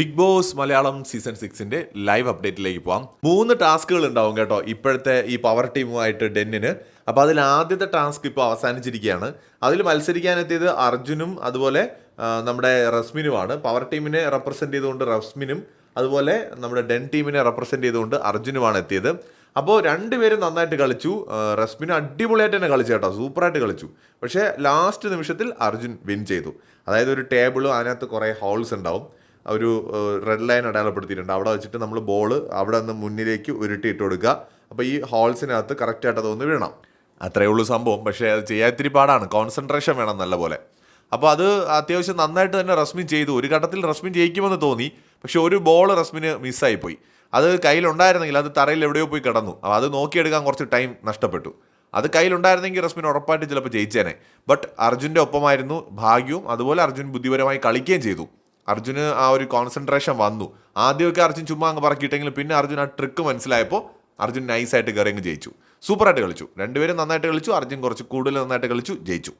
Big Boss Malayalam season സിക്സിന്റെ live അപ്ഡേറ്റിലേക്ക് പോവാം. മൂന്ന് ടാസ്കുകൾ ഉണ്ടാവും കേട്ടോ ഇപ്പോഴത്തെ ഈ പവർ ടീമുമായിട്ട് ഡെന്നിന്. അപ്പോൾ അതിൽ ആദ്യത്തെ ടാസ്ക് ഇപ്പോൾ അവസാനിച്ചിരിക്കുകയാണ്. അതിൽ മത്സരിക്കാനെത്തിയത് അർജുനും അതുപോലെ നമ്മുടെ റസ്മിനുമാണ്. പവർ ടീമിനെ റെപ്രസെന്റ് ചെയ്തുകൊണ്ട് റസ്മിനും അതുപോലെ നമ്മുടെ ഡെൻ ടീമിനെ റെപ്രസെന്റ് ചെയ്തുകൊണ്ട് അർജുനുമാണ് എത്തിയത്. അപ്പോൾ രണ്ടുപേരും നന്നായിട്ട് കളിച്ചു. റസ്മിന് അടിപൊളിയായിട്ട് തന്നെ കളിച്ചു കേട്ടോ. സൂപ്പറായിട്ട് കളിച്ചു. പക്ഷേ ലാസ്റ്റ് നിമിഷത്തിൽ അർജുൻ വിൻ ചെയ്തു. അതായത് ഒരു ടേബിളും അതിനകത്ത് കുറേ ഹോൾസ് ഉണ്ടാവും. ഒരു റെഡ് ലൈൻ അടയാളപ്പെടുത്തിയിട്ടുണ്ട്. അവിടെ വെച്ചിട്ട് നമ്മൾ ബോൾ അവിടെ നിന്ന് മുന്നിലേക്ക് ഉരുട്ടിയിട്ട് കൊടുക്കുക. അപ്പോൾ ഈ ഹോൾസിനകത്ത് കറക്റ്റായിട്ട് അതൊന്ന് വീഴണം. അത്രയേ ഉള്ളൂ സംഭവം. പക്ഷേ അത് ചെയ്യാൻ ഇത്തിരി പാടാണ്. കോൺസെൻട്രേഷൻ വേണം നല്ല പോലെ. അപ്പോൾ അത് അത്യാവശ്യം നന്നായിട്ട് തന്നെ റസ്മിൻ ചെയ്തു. ഒരു ഘട്ടത്തിൽ റസ്മിൻ ജയിക്കുമെന്ന് തോന്നി. പക്ഷേ ഒരു ബോൾ റസ്മിന് മിസ്സായിപ്പോയി അത് കയ്യിലുണ്ടായിരുന്നെങ്കിൽ അത് തറയിൽ എവിടെയോ പോയി കിടന്നു. അപ്പോൾ അത് നോക്കിയെടുക്കാൻ കുറച്ച് ടൈം നഷ്ടപ്പെട്ടു. അത് കയ്യിലുണ്ടായിരുന്നെങ്കിൽ റസ്മിൻ ഉറപ്പായിട്ട് ചിലപ്പോൾ ജയിച്ചേനെ. ബട്ട് അർജുന്റെ ഒപ്പമായിരുന്നു ഭാഗ്യവും. അതുപോലെ അർജുൻ ബുദ്ധിപരമായി കളിക്കുകയും ചെയ്തു. അർജുന് ആ ഒരു കോൺസെൻട്രേഷൻ വന്നു. ആദ്യമൊക്കെ അർജുൻ ചുമ്മാ അങ്ങ് പറക്കിയിട്ടെങ്കിൽ പിന്നെ അർജുൻ ആ ട്രിക്ക് മനസ്സിലായപ്പോൾ അർജുൻ നൈസായിട്ട് കയറി അങ്ങ് ജയിച്ചു. സൂപ്പറായിട്ട് കളിച്ചു. രണ്ടുപേരും നന്നായിട്ട് കളിച്ചു. അർജുൻ കുറച്ച് കൂടുതൽ നന്നായിട്ട് കളിച്ചു ജയിച്ചു.